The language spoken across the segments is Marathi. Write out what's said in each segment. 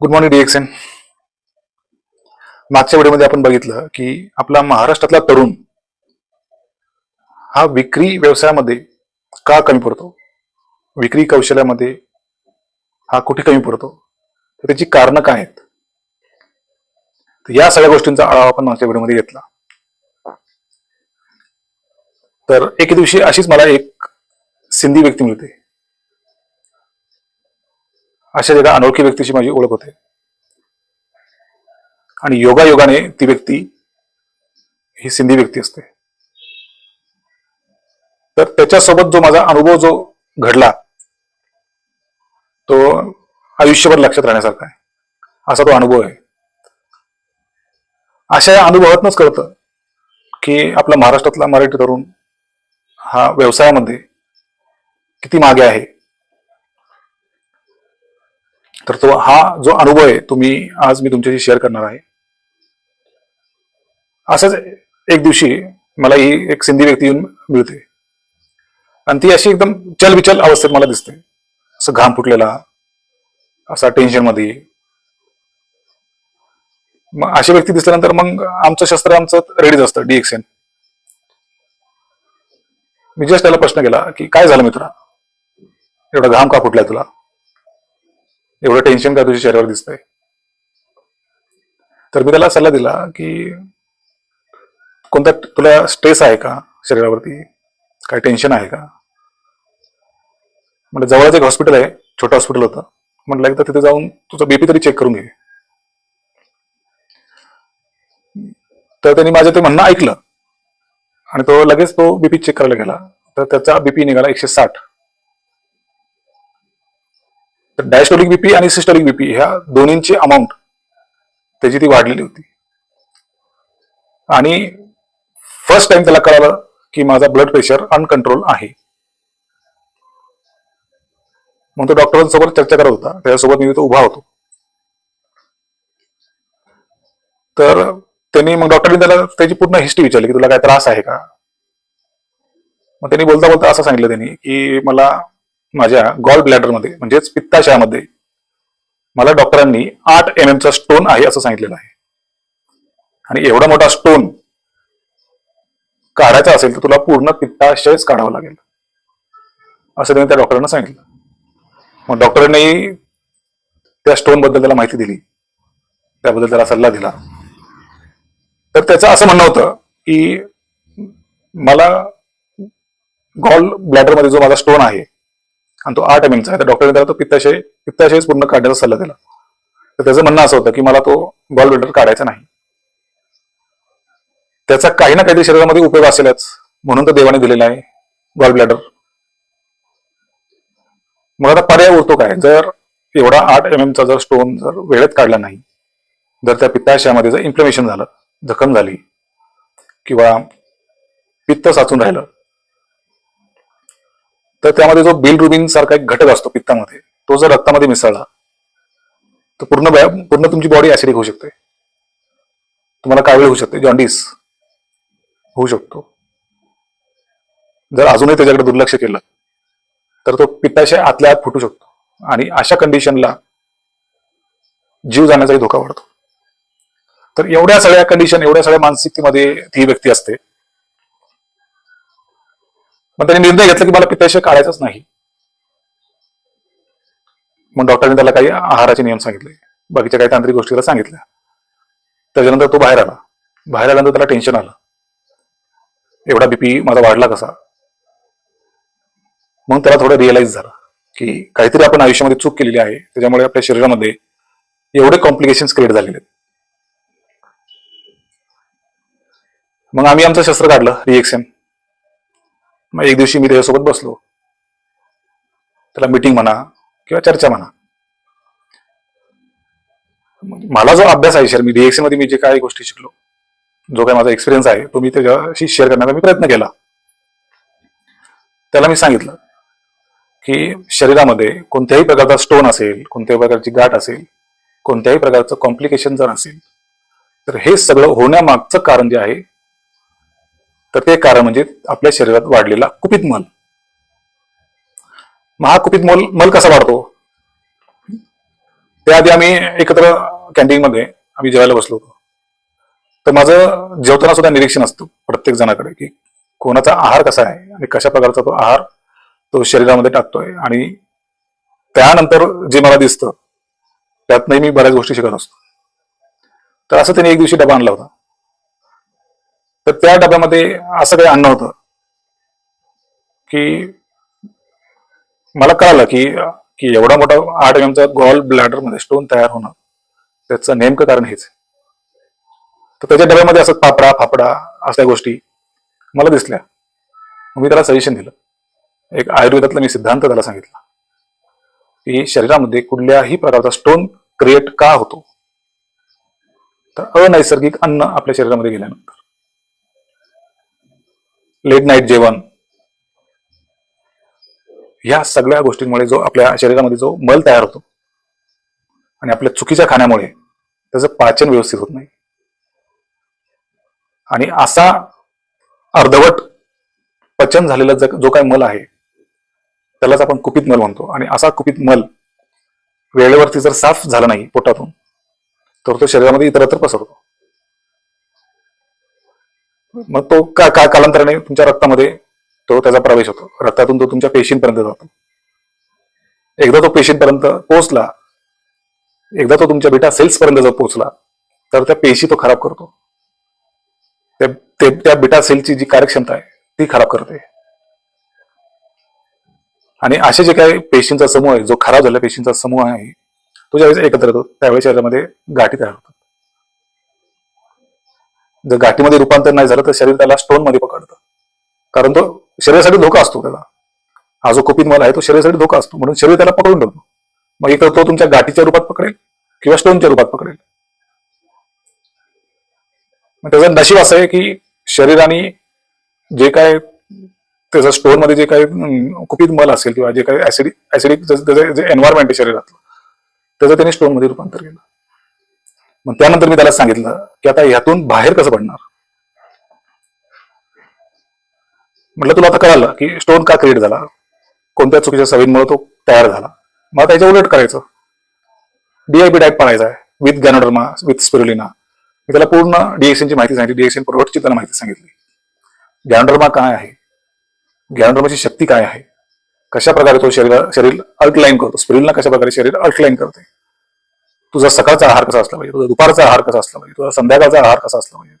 गुड मॉर्निंग डिएक्सन मागच्या व्हिडिओमध्ये आपण बघितलं की आपला महाराष्ट्रातला तरुण हा विक्री व्यवसायामध्ये का कमी पडतो? विक्री कौशल्यामध्ये हा कुठे कमी पडतो? तर त्याची कारणं काय आहेत? तर या सगळ्या गोष्टींचा आढावा आपण मागच्या व्हिडिओमध्ये घेतला. तर एके दिवशी अशीच मला एक सिंधी व्यक्ती मिळते. अशा एका अनोळखी व्यक्तीची माझी ओळख होते. आणि योगायोगाने ती व्यक्ती ही सिंधी व्यक्ती असते. तर त्याच्यासोबत जो माझा अनुभव जो घडला तो आयुष्यभर लक्षात राहण्यासारखा आहे. असा तो अनुभव आहे. अशा या अनुभवातनच कळतं की आपला महाराष्ट्रातला मराठी तरुण हा व्यवसायामध्ये किती मागे आहे. तर तो हा जो अनुभव आहे तुम्ही आज मी तुमच्याशी शेअर करणार आहे. असंच एक दिवशी मला ही एक सिंधी व्यक्ती येऊन मिळते. आणि ती अशी एकदम चलबिचल अवस्थेत मला दिसते. असं घाम फुटलेला असा टेन्शनमध्ये. मग अशी व्यक्ती दिसल्यानंतर मग आमचं शस्त्र आमचं रेडीच असतं डीएक्सएन मी जस्ट त्याला प्रश्न केला की काय झालं मित्रा? एवढा घाम का फुटलाय तुला? एवढं टेन्शन का तुझ्या शरीरावर दिसतंय? तर मी त्याला सल्ला दिला की कोणता तुला स्ट्रेस आहे का शरीरावरती? काय टेन्शन आहे का? म्हणजे जवळच एक हॉस्पिटल आहे छोटं हॉस्पिटल होतं. म्हटलं एकदा तिथे जाऊन तुझा बीपी तरी चेक करून घे. तर त्यांनी माझं ते म्हणणं ऐकलं. आणि तो लगेच तो बीपी चेक करायला गेला. तर त्याचा बीपी निघाला एकशे साठ. तर डायस्टॉलिक बीपी आणि सिस्टॉलिक बीपी ह्या दोन्हींची अमाऊंट त्याची ती वाढलेली होती. आणि फर्स्ट टाइम त्याला कळालं की माझा ब्लड प्रेशर अनकंट्रोल आहे. मग तो डॉक्टरांसोबत चर्चा करत होता. त्याच्यासोबत मी तो उभा होतो. तर त्यांनी मग डॉक्टरने त्याला त्याची पूर्ण हिस्ट्री विचारली की तुला काय त्रास आहे का? मग त्यांनी बोलता बोलता असं सांगितलं त्यांनी की मला माझ्या गॉल ब्लॅडरमध्ये म्हणजेच पित्ताशयामध्ये मला डॉक्टरांनी आठ एम एमचा स्टोन आहे असं सांगितलेलं आहे. आणि एवढा मोठा स्टोन काढायचा असेल तर तुला पूर्ण पित्ताशयच काढावं लागेल. असं त्यांनी त्या डॉक्टरांना सांगितलं. मग डॉक्टरांनी त्या स्टोनबद्दल त्याला माहिती दिली. त्याबद्दल त्याला सल्ला दिला. तर त्याचं असं म्हणणं होतं की मला गॉल ब्लॅडरमध्ये जो माझा स्टोन आहे आणि तो आठ एम एमचा आहे. तर डॉक्टरने त्याला तो पित्ताशय पित्ताशयच पूर्ण काढण्याचा सल्ला दिला. तर त्याचं म्हणणं असं होतं की मला तो गॉल ब्लॅडर काढायचा नाही. त्याचा काही ना काहीतरी शरीरामध्ये उपयोग असेलच. म्हणून तर देवाने दिलेला आहे गॉल ब्लॅडर मग आता पर्याय उरतो काय? जर एवढा आठ एम एमचा जर स्टोन जर वेळेत काढला नाही जर त्या पित्ताशयामध्ये जर इन्फ्लेमेशन झालं जखम झाली किंवा पित्त साचून राहिलं तर त्यामध्ये जो बिलरुबिन सारखा एक घटक असतो पित्तामध्ये तो जर रक्तामध्ये मिसळला तर पूर्ण पूर्ण तुमची बॉडी ऍसिडिक होऊ शकते. तुम्हाला कावीळ होऊ शकते? जॉन्डिस होऊ शकतो. जर अजूनही त्याच्याकडे दुर्लक्ष केलं तर तो पित्ताशय आतल्या आत फुटू शकतो. आणि अशा कंडिशनला जीव जाण्याचाही धोका वाढतो. तर एवढ्या सगळ्या कंडिशन एवढ्या सगळ्या मानसिकतेमध्ये ती व्यक्ती असते. मग त्यांनी निर्णय घेतला की मला पित्ताशय काढायचंच नाही. मग डॉक्टरने त्याला काही आहाराचे नियम सांगितले. बाकीच्या काही तांत्रिक गोष्टी त्याला सांगितल्या. त्याच्यानंतर तो बाहेर आला. बाहेर आल्यानंतर त्याला टेन्शन आलं. एवढा बीपी माझा वाढला कसा? मग त्याला थोडं रिअलाइज झालं की काहीतरी आपण आयुष्यामध्ये चूक केलेली आहे. त्याच्यामुळे आपल्या शरीरामध्ये एवढे कॉम्प्लिकेशन्स क्रिएट झालेले आहेत. मग आम्ही आमचं शस्त्र काढलं रिएक्शन मग एक दिवशी मी त्याच्यासोबत बसलो. त्याला मीटिंग म्हणा किंवा चर्चा म्हणा. मला जो अभ्यास आहे सर मी डीएक्सी मध्ये मी जे काही गोष्टी शिकलो जो काही माझा एक्सपिरियन्स आहे तो मी त्याच्याशी शेअर करण्याचा मी प्रयत्न केला. त्याला मी सांगितलं की शरीरामध्ये कोणत्याही प्रकारचा स्टोन असेल कोणत्याही प्रकारची गाठ असेल कोणत्याही प्रकारचं कॉम्प्लिकेशन जर असेल तर हे सगळं होण्यामागचं कारण जे आहे तर ते कारण म्हणजे आपल्या शरीरात वाढलेला कुपित मल. महाकुपित कुपित मल मल कसा वाढतो? त्याआधी आम्ही एकत्र कॅन्टीन मध्ये आम्ही जेवायला बसलो होतो. तर माझं जेवताना सुद्धा निरीक्षण असतं प्रत्येक जणाकडे की कोणाचा आहार कसा आहे आणि कशा प्रकारचा तो आहार तो शरीरामध्ये टाकतोय. आणि त्यानंतर जे मला दिसतं त्यातनंही मी बऱ्याच गोष्टी शिकत असतो. तर असं त्यांनी एक दिवशी डबा आणला होता. तर त्या डब्यामध्ये असं काही अन्न होतं की मला कळालं की की एवढा मोठा आठ एम चा गॉल ब्लॅडरमध्ये स्टोन तयार होणं त्याचं नेमकं कारण हेच तर त्याच्या डब्यामध्ये असं पापडा फापडा अशा गोष्टी मला दिसल्या. मग मी त्याला सजेशन दिलं. एक आयुर्वेदातला मी सिद्धांत त्याला सांगितला की शरीरामध्ये कुठल्याही प्रकारचा स्टोन क्रिएट का होतो? तर अनैसर्गिक अन्न आपल्या शरीरामध्ये गेल्यानंतर. लेट नाईट जेवण. या सगळ्या गोष्टींमुळे जो आपल्या शरीरामध्ये जो मल तयार होतो आणि आपल्या चुकीच्या खाण्यामुळे त्याचं पाचन व्यवस्थित होत नाही. आणि असा अर्धवट पचन झालेला ज- जो काही मल आहे त्यालाच आपण कुपित मल म्हणतो. आणि असा कुपित मल वेळेवरती जर साफ झाला नाही पोटातून तर तो शरीरामध्ये इतरत्र पसरतो. मग तो का का कालांतराने तुमच्या रक्तामध्ये तो त्याचा प्रवेश होतो. रक्तातून तो तुमच्या पेशींपर्यंत जातो. एकदा तो पेशींपर्यंत पोहोचला एकदा तो तुमच्या बेटा सेल्स पर्यंत जर पोहोचला तर त्या पेशी तो खराब करतो. त्या बिटा त्या बेटा सेलची जी कार्यक्षमता आहे ती खराब करते. आणि असे जे काही पेशींचा समूह आहे जो खराब झालेला पेशींचा समूह आहे तो ज्यावेळेस एकत्र येतो त्यावेळेस शरीरामध्ये गाठी तयार होतात. जर गाठीमध्ये रूपांतर नाही झालं तर शरीर त्याला स्टोनमध्ये पकडतं. कारण तो शरीरासाठी धोका असतो त्याला. हा जो कुपित मल आहे तो शरीरासाठी धोका असतो. म्हणून शरीर त्याला पकडून ठेवतो. मग एक तर तो तुमच्या गाठीच्या रूपात पकडेल किंवा स्टोनच्या रूपात पकडेल. मग त्याचं नशीब असं आहे की शरीराने जे काय त्याचं स्टोनमध्ये जे काही कुपीत कुपित मल असेल किंवा जे काही ऍसिडिक ऍसिडिक त्याचं जे एन्व्हायरमेंट आहे शरीरातलं त्याचं त्याने स्टोनमध्ये रूपांतर केलं. मग त्यानंतर मी त्याला सांगितलं की आता ह्यातून बाहेर कसं पडणार? म्हटलं तुला आता कळालं की स्टोन का क्रिएट झाला? कोणत्या चुकीच्या सवयींमुळे तो तयार झाला? मला त्याच्या उलट करायचं. डीआयपी डायट पाळायचा आहे विथ गॅनोडर्मा विथ स्पिरुलिना मी त्याला पूर्ण डीएक्सनची माहिती सांगितली डीएक्सन प्रोडक्टची त्याला माहिती सांगितली. गॅनोडर्मा काय आहे? गॅनोडर्माची शक्ती काय आहे? कशा प्रकारे तो शरीर शरीर अल्टलाईन करतो? स्पिरुलिना कशा प्रकारे शरीर अल्टलाईन करते? तुझा सकाळचा आहार कसा असला पाहिजे? तुझा दुपारचा आहार कसा असला पाहिजे? तुझा संध्याकाळचा आहार कसा असला पाहिजे?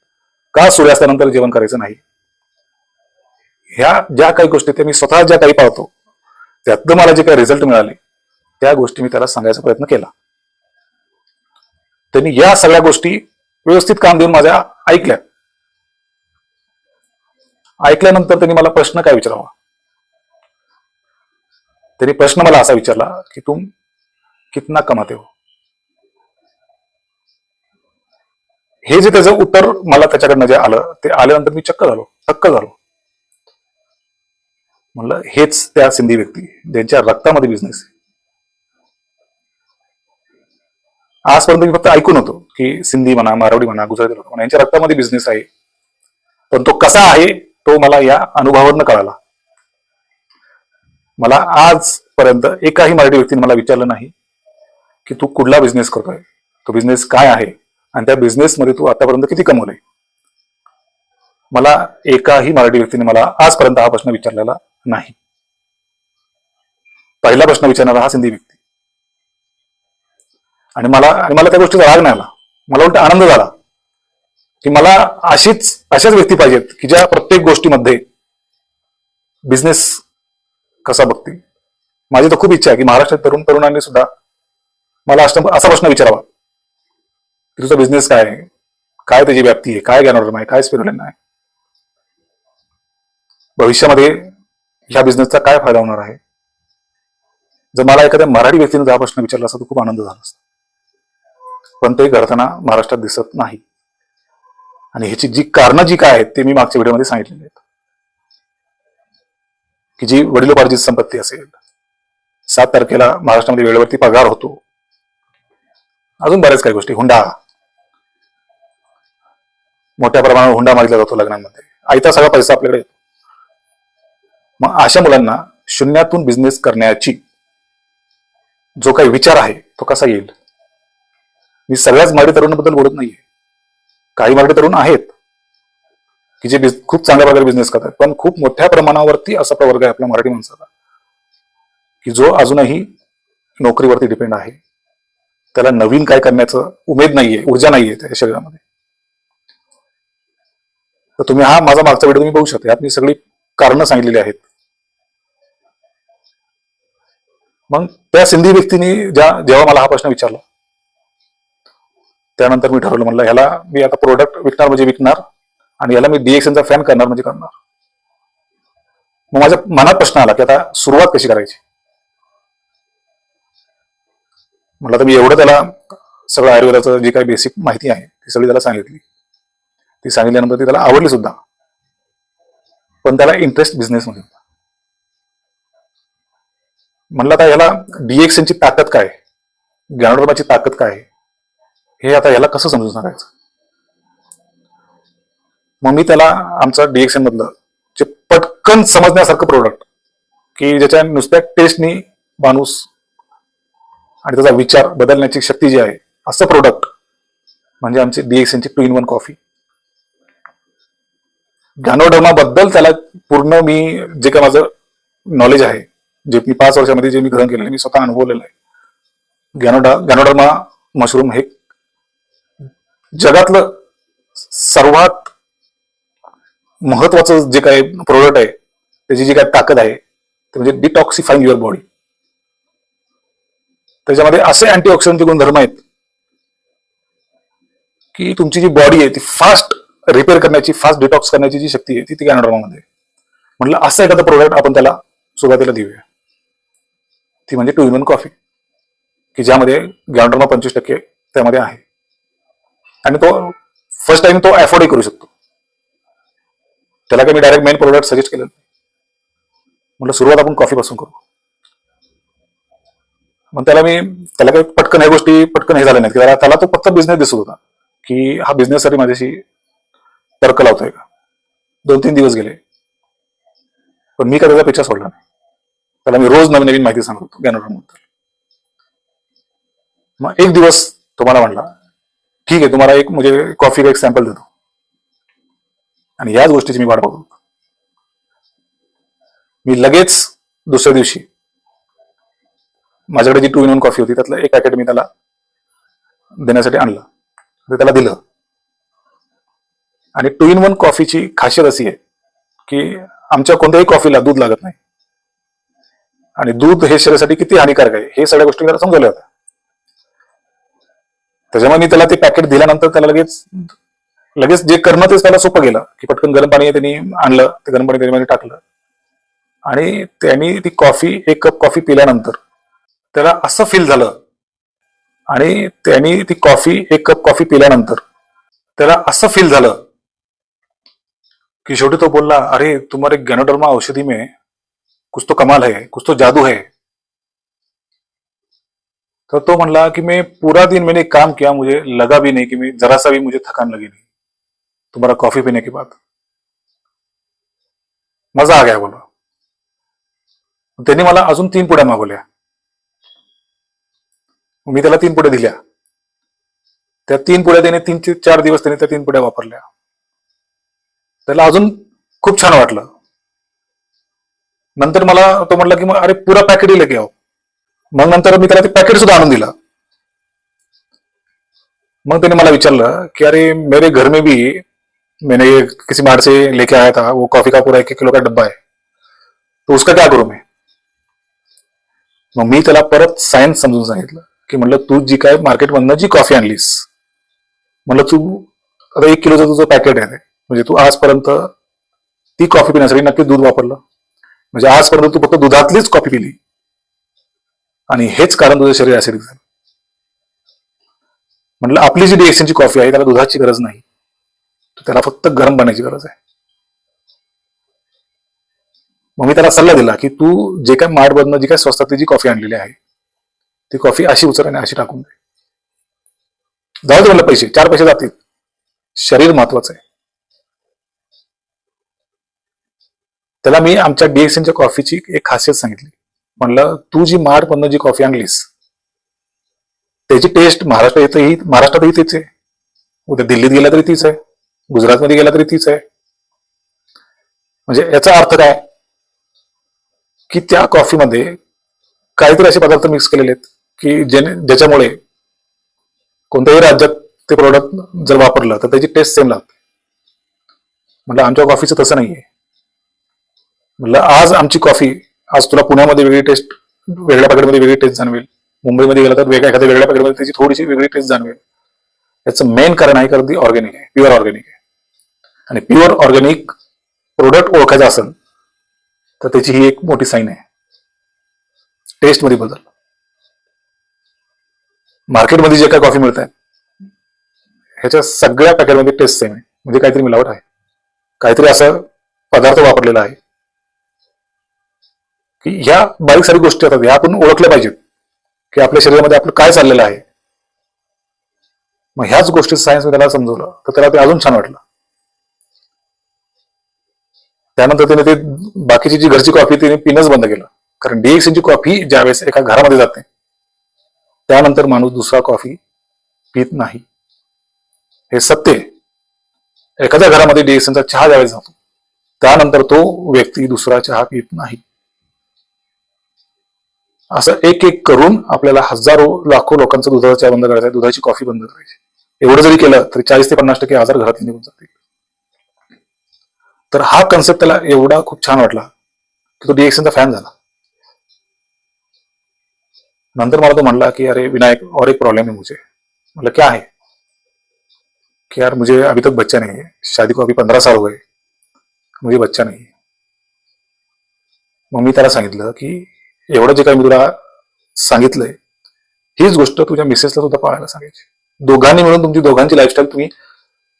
का सूर्यास्तानंतर जेवण करायचं नाही? ह्या ज्या काही गोष्टी त्या मी स्वतः ज्या काही पाहतो त्यातनं मला जे काही रिझल्ट मिळाले त्या गोष्टी मी त्याला सांगायचा प्रयत्न केला. त्यांनी या सगळ्या गोष्टी व्यवस्थित काम देऊन माझ्या ऐकल्या. ऐकल्यानंतर त्यांनी मला प्रश्न काय विचारावा? त्यांनी प्रश्न मला असा विचारला की तुम कितना कमाते हो? हे जे त्याचं उत्तर मला त्याच्याकडनं जे आलं ते आल्यानंतर मी चक्क झालो थक्क झालो. म्हणलं हेच त्या सिंधी व्यक्ती ज्यांच्या रक्तामध्ये बिझनेस आहे. आजपर्यंत मी फक्त ऐकून होतो की सिंधी म्हणा मारवाडी म्हणा गुजराती लोक म्हणा यांच्या रक्तामध्ये बिझनेस आहे. पण तो कसा आहे तो मला या अनुभवावरनं कळाला. मला आजपर्यंत एकाही मराठी व्यक्तीने मला विचारलं नाही की तू कुठला बिझनेस करतोय? तो बिझनेस काय आहे? आणि त्या बिझनेसमध्ये तू आतापर्यंत किती कमवलंय मला एकाही मराठी व्यक्तीने मला आजपर्यंत हा प्रश्न विचारलेला नाही. पहिला प्रश्न विचारणारा हा सिंधी व्यक्ती. आणि मला आणि मला त्या गोष्टीचा राग नाही आला. मला उलट आनंद झाला. की मला अशीच अशाच व्यक्ती पाहिजेत की ज्या प्रत्येक गोष्टीमध्ये बिझनेस कसा बघतील. माझी तर खूप इच्छा आहे की महाराष्ट्रात तरुण तरुणांनी सुद्धा मला असा असा प्रश्न विचारावा. तुझा बिझनेस काय आहे? काय त्याची व्याप्ती आहे? काय गॅनॉर्म आहे काय स्पिरुलिन आहे? भविष्यामध्ये ह्या बिझनेसचा काय फायदा होणार आहे? जर मला एखाद्या मराठी व्यक्तीने जर हा प्रश्न विचारला असता तर खूप आनंद झाला असता. पण ते घडताना महाराष्ट्रात दिसत नाही. आणि ह्याची जी कारणं जी काय आहेत ते मी मागच्या व्हिडिओमध्ये सांगितलेली आहेत. की जी वडिलोपार्जित संपत्ती असेल सात तारखेला महाराष्ट्रामध्ये वेळेवरती पगार होतो. अजून बऱ्याच काही गोष्टी. हुंडा मोठ्या प्रमाणावर हुंडा मागितला जातो लग्नांमध्ये. आयता सगळा पैसा आपल्याकडे येतो. मग अशा मुलांना शून्यातून बिझनेस करण्याची जो काही विचार आहे तो कसा येईल? मी सगळ्याच मराठी तरुणांबद्दल बोलत नाहीये. काही मराठी तरुण आहेत की जे खूप चांगल्या प्रकारे बिझनेस करतात. पण खूप मोठ्या प्रमाणावरती असा प्रवर्ग आहे आपल्या मराठी माणसाचा की जो अजूनही नोकरीवरती डिपेंड आहे. त्याला नवीन काय करण्याचं उमेद नाहीये ऊर्जा नाहीये त्याच्या शरीरामध्ये. तर तुम्ही हा माझा मागचा व्हिडिओ तुम्ही बघू शकता. यात मी सगळी कारणं सांगितलेली आहेत. मग त्या सिंधी व्यक्तीने ज्या जेव्हा मला हा प्रश्न विचारला त्यानंतर मी ठरवलं म्हणलं ह्याला मी आता प्रोडक्ट विकणार म्हणजे विकणार आणि याला मी डीएक्सएनचा फॅन करणार म्हणजे करणार. मग माझ्या मनात प्रश्न आला की आता सुरुवात कशी करायची? म्हटलं तर मी एवढं त्याला सगळं आयुर्वेदाचं जी काही बेसिक माहिती आहे ती सगळी त्याला सांगितली. ती सांगितल्यानंतर ती त्याला आवडली सुद्धा. पण त्याला इंटरेस्ट बिझनेसमध्ये होता म्हणलं आता याला डीएक्सएनची ताकद काय? ज्ञानोधर्माची ताकद काय? आहे? हे आता याला कसं समजून सांगायचं? मग मी त्याला आमचं डीएक्सएन मधलं जे पटकन समजण्यासारखं प्रोडक्ट की ज्याच्या नुसत्या टेस्टनी माणूस आणि त्याचा विचार बदलण्याची शक्ती जी आहे असं प्रोडक्ट म्हणजे आमची डीएक्सएनची टू इन वन कॉफी बद्दल त्याला पूर्ण मी जे काय माझं नॉलेज आहे जे मी पाच वर्षामध्ये जे मी ग्रहण केलेलं आहे, मी स्वतः अनुभवलेलं आहे. गॅनोडा गॅनोडर्मा मशरूम हे जगातलं सर्वात महत्वाचं जे काय प्रोडक्ट आहे त्याची जी काय ताकद आहे ते म्हणजे डिटॉक्सिफाईंग युअर बॉडी त्याच्यामध्ये असे अँटीऑक्सिडंटचे गुणधर्म आहेत की तुमची जी बॉडी आहे ती फास्ट रिपेअर करण्याची फास्ट डिटॉक्स करण्याची जी शक्ती आहे ती ती गॅनोडर्मामध्ये म्हटलं असं एखादं प्रोडक्ट आपण त्याला सुरुवातीला देऊया. ती म्हणजे टू इन वन कॉफी की ज्यामध्ये गॅनोडर्मा पंचवीस टक्के त्यामध्ये आहे. आणि तो फर्स्ट टाइम तो अफोर्डही करू शकतो. त्याला काही मी डायरेक्ट मेन प्रोडक्ट सजेस्ट केलं म्हटलं सुरुवात आपण कॉफीपासून करू. मग त्याला मी त्याला काही पटकन ह्या गोष्टी पटकन हे झाल्या नाहीत. की त्याला त्याला तो फक्त बिझनेस दिसत होता. की हा बिझनेस साठी माझ्याशी तर्क लावतोय का? दोन तीन दिवस गेले. पण मी का त्याचा पेक्षा सोडला नाही. त्याला मी रोज नवीन नवीन माहिती सांगत होतो ज्ञानोरामबद्दल मग एक दिवस तुम्हाला म्हणला ठीक आहे तुम्हाला एक म्हणजे कॉफी एक सॅम्पल देतो. आणि याच गोष्टीची मी वाट बघत होतो. मी लगेच दुसऱ्या दिवशी माझ्याकडे जी टू इन वन कॉफी होती त्यातलं एक पॅकेट मी त्याला देण्यासाठी आणलं. ते त्याला दिलं. आणि टू इन वन कॉफीची खासियत अशी आहे की आमच्या कोणत्याही कॉफीला दूध लागत नाही. आणि दूध हे शरीरासाठी किती हानिकारक आहे हे सगळ्या गोष्टी त्याला समजवल्या होत्या. त्याच्यामुळे मी त्याला ते पॅकेट दिल्यानंतर त्याला लगेच लगेच जे करणं तेच त्याला सोपं गेलं की पटकन गरम पाणी त्यांनी आणलं ते गरम पाणी त्याच्यामध्ये टाकलं. आणि त्यांनी ती कॉफी एक कप कॉफी पिल्यानंतर त्याला असं फील झालं. आणि त्यांनी ती कॉफी एक कप कॉफी पिल्यानंतर त्याला असं फील झालं कि शेवटी तो बोलला, अरे, तुम्हारे गैनोडर्मा औषधि में कुछ तो कमाल है, कुछ तो जादू है। तो तो म्हणला कि, मैं पूरा दिन मैंने एक काम किया, मुझे लगा भी नहीं कि मैं, जरा सा भी मुझे थकान लगी नहीं, तुम्हारा कॉफ़ी पीने के बाद. मज़ा आ गया बोला। मला अजून तीन पुड्या मागवल्या. मी तीन पुड्या दिल्या. तीन पुड्या त्याने तीन चार दिवस तीन पुड्या वापरल्या. त्याला अजून खूप छान वाटलं. नंतर मला तो म्हटला की मग अरे पुरा पॅकेट लेके आओ मग नंतर मी त्याला ते पॅकेट सुद्धा आणून दिला. मग त्याने मला विचारलं की अरे मेरे घर में भी मैंने ये किसी बाहर से लेके आया था वो कॉफी का पूरा एक एक किलो का डब्बा है। तो उसका क्या करू मैं? मग मी त्याला परत सायन्स समजून सांगितलं की म्हणलं तू जी काय मार्केटमधनं जी कॉफी आणलीस म्हणलं तू आता एक किलोचं तुझं पॅकेट आहे म्हणजे तू आजपर्यंत ती कॉफी पिण्यासाठी नक्की दूध वापरलं. म्हणजे आजपर्यंत तू फक्त दुधातलीच कॉफी पिली. आणि हेच कारण तुझं शरीर ऍसिडिक झालं. म्हणलं आपली जी डीएक्सनची कॉफी आहे त्याला दुधाची गरज नाही. त्याला फक्त गरम पाण्याची गरज आहे. मग मी त्याला सल्ला दिला की तू जे काय मार्टमधनं जी काय स्वस्तातली जी कॉफी आणलेली आहे ती कॉफी अशी उचल आणि अशी टाकून दे. जाऊ दे म्हणलं पैसे चार पैसे जातील. शरीर महत्वाचं आहे. त्याला मी आमच्या डीएक्सएनच्या कॉफीची एक खासियत सांगितली. म्हणलं तू जी मार्टमधनं जी कॉफी आणलीस त्याची टेस्ट महाराष्ट्रात येतही महाराष्ट्रातही तीच आहे. उद्या दिल्लीत गेला तरी तीच आहे. गुजरातमध्ये गेला तरी तीच आहे. म्हणजे याचा अर्थ काय? की त्या कॉफीमध्ये काहीतरी असे पदार्थ मिक्स केलेले आहेत की ज्याने ज्याच्यामुळे कोणत्याही राज्यात ते प्रोडक्ट जर वापरलं तर त्याची टेस्ट सेम लागते. म्हटलं आमच्या कॉफीचं तसं नाहीये. म्हटलं आज आमची कॉफी आज तुला पुण्यामध्ये वेगळी टेस्ट वेगळ्या पॅकेटमध्ये वेगळी टेस्ट जाणवेल. मुंबईमध्ये गेला तर वेगळ्या एखाद्या वेगळ्या पॅकेटमध्ये त्याची थोडीशी वेगळी टेस्ट जाणवेल. याचं मेन कारण आहे कारण ती ऑर्गॅनिक आहे प्युअर ऑर्गॅनिक आहे. आणि प्युअर ऑर्गॅनिक प्रोडक्ट ओळखायचं असेल तर त्याची ही एक मोठी साईन आहे. टेस्टमध्ये बदल. मार्केटमध्ये जे काय कॉफी मिळत आहे ह्याच्या सगळ्या पॅकेटमध्ये टेस्ट सेम आहे. म्हणजे काहीतरी मिलावट आहे. काहीतरी असा पदार्थ वापरलेला आहे. की ह्या बारीक सारी गोष्टी येतात ह्या आपण ओळखल्या पाहिजेत. की आपल्या शरीरामध्ये आपलं काय चाललेलं आहे. मग ह्याच गोष्टी सायन्स त्याला समजवलं तर त्याला ते अजून छान वाटलं. त्यानंतर त्याने ते बाकीची जी घरची कॉफी तिने पिणंच बंद केलं. कारण डीएक्सची कॉफी ज्यावेळेस एका घरामध्ये जाते त्यानंतर माणूस दुसरा कॉफी पित नाही. हे सत्य एखाद्या घरामध्ये डीएक्सनचा चहा ज्यावेळेस जातो त्यानंतर तो व्यक्ती दुसरा चहा पित नाही. असं एक एक करून आपल्याला हजारो लाखो लोकांचा दुधाचा चहा बंद करायचा दुधाची कॉफी बंद करायची एवढं जरी केलं तरी चाळीस ते पन्नास टक्के आजार घरात निघून जातील. तर हा कन्सेप्ट त्याला एवढा खूप छान वाटला की तो डीएक्सनचा फॅन झाला. नंतर मला तो म्हणला की अरे विनायक और एक प्रॉब्लम है मुझे. मतलब क्या है? कि यार मुझे अभी तक बच्चा नहीं है. शादी को अभी पंधरा साल हो गए. मुझे बच्चा नाही मग मी त्याला सांगितलं की एवढं जे काही मी तुला सांगितलंय हीच गोष्ट तुझ्या मिसेसला सुद्धा पाळायला सांगायची. दोघांनी मिळून तुमची दोघांची लाईफस्टाईल तुम्ही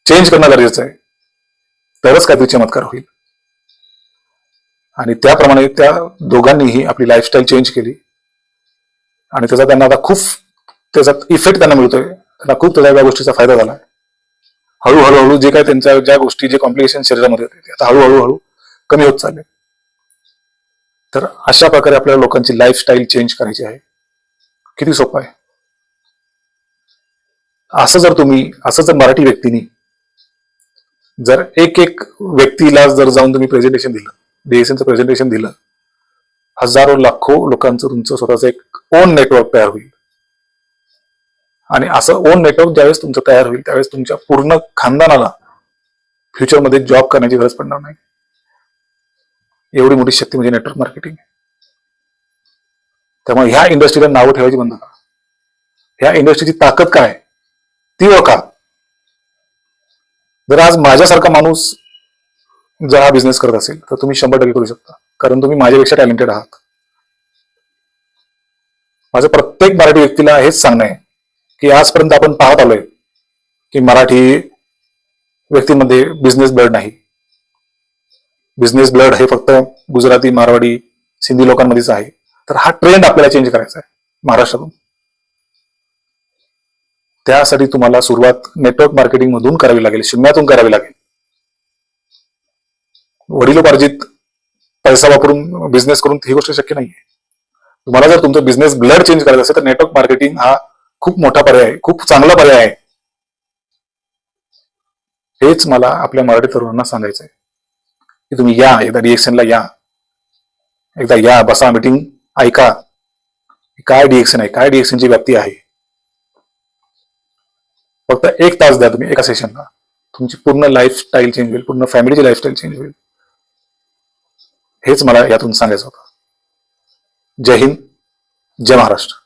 चेंज करणं गरजेचं आहे. तरच काहीतरी चमत्कार होईल. आणि त्याप्रमाणे त्या दोघांनीही आपली लाईफस्टाईल चेंज केली. आणि त्याचा त्यांना आता खूप त्याचा इफेक्ट त्यांना मिळतोय. त्यांना खूप त्याचा त्या गोष्टीचा फायदा झाला. हळूहळू हळू जे काय त्यांच्या ज्या गोष्टी जे कॉम्प्लिकेशन शरीरामध्ये होते ते आता हळूहळू हळू कमी होत चालले. तर अशा प्रकारे आपल्याला लोकांची लाईफस्टाईल चेंज करायची आहे. किती सोपं आहे. असं जर तुम्ही असं जर मराठी व्यक्तीने जर एक एक व्यक्तीला जर जाऊन तुम्ही प्रेझेंटेशन दिलं डीएसएनचं प्रेझेंटेशन दिलं हजारो लाखो लोकांचं तुमचं स्वतःचं एक ओन नेटवर्क तयार होईल. आणि असं ओन नेटवर्क ज्यावेळेस तुमचं तयार होईल त्यावेळेस तुमच्या पूर्ण खानदानाला फ्युचरमध्ये जॉब करण्याची गरज पडणार नाही. एवढी मोठी शक्ती म्हणजे नेटवर्क मार्केटिंग त्यामुळे ह्या इंडस्ट्रीला नावं ठेवायची बंद करा. ह्या इंडस्ट्रीची ताकद काय? ती ओळखा जर आज माझ्यासारखा माणूस जर हा बिझनेस करत असेल तर तुम्ही शंभर टक्के करू शकता. कारण तुम्ही माझ्यापेक्षा टॅलेंटेड आहात. माझं प्रत्येक मराठी व्यक्तीला हेच सांगणं आहे की आजपर्यंत आपण पाहत आलोय की मराठी व्यक्तीमध्ये बिझनेस बर्ड नाही. बिझनेस ब्लड हे फक्त गुजराती मारवाडी सिंधी लोकांमध्येच आहे. तर हा ट्रेंड आपल्याला चेंज करायचा आहे महाराष्ट्रातून. त्यासाठी तुम्हाला सुरुवात नेटवर्क मार्केटिंग मधून करावी लागेल शून्यातून करावी लागेल. वडिलोपार्जित पैसा वापरून बिझनेस करून ही गोष्ट शक्य नाहीये. तुम्हाला जर तुमचं बिझनेस ब्लड चेंज करायचं असेल तर नेटवर्क मार्केटिंग हा खूप मोठा पर्याय आहे खूप चांगला पर्याय आहे. हेच मला आपल्या मराठी तरुणांना सांगायचं आहे की तुम्ही या एकदा डिएक्शनला या. एकदा या बसा मीटिंग ऐका. काय डिएक्शन आहे? काय डिएक्शनची व्याप्ती आहे? फक्त एक तास द्या तुम्ही एका सेशनला तुमची पूर्ण लाईफस्टाईल चेंज होईल पूर्ण फॅमिलीची लाईफस्टाईल चेंज होईल. हेच मला यातून सांगायचं होतं. जय हिंद जय महाराष्ट्र.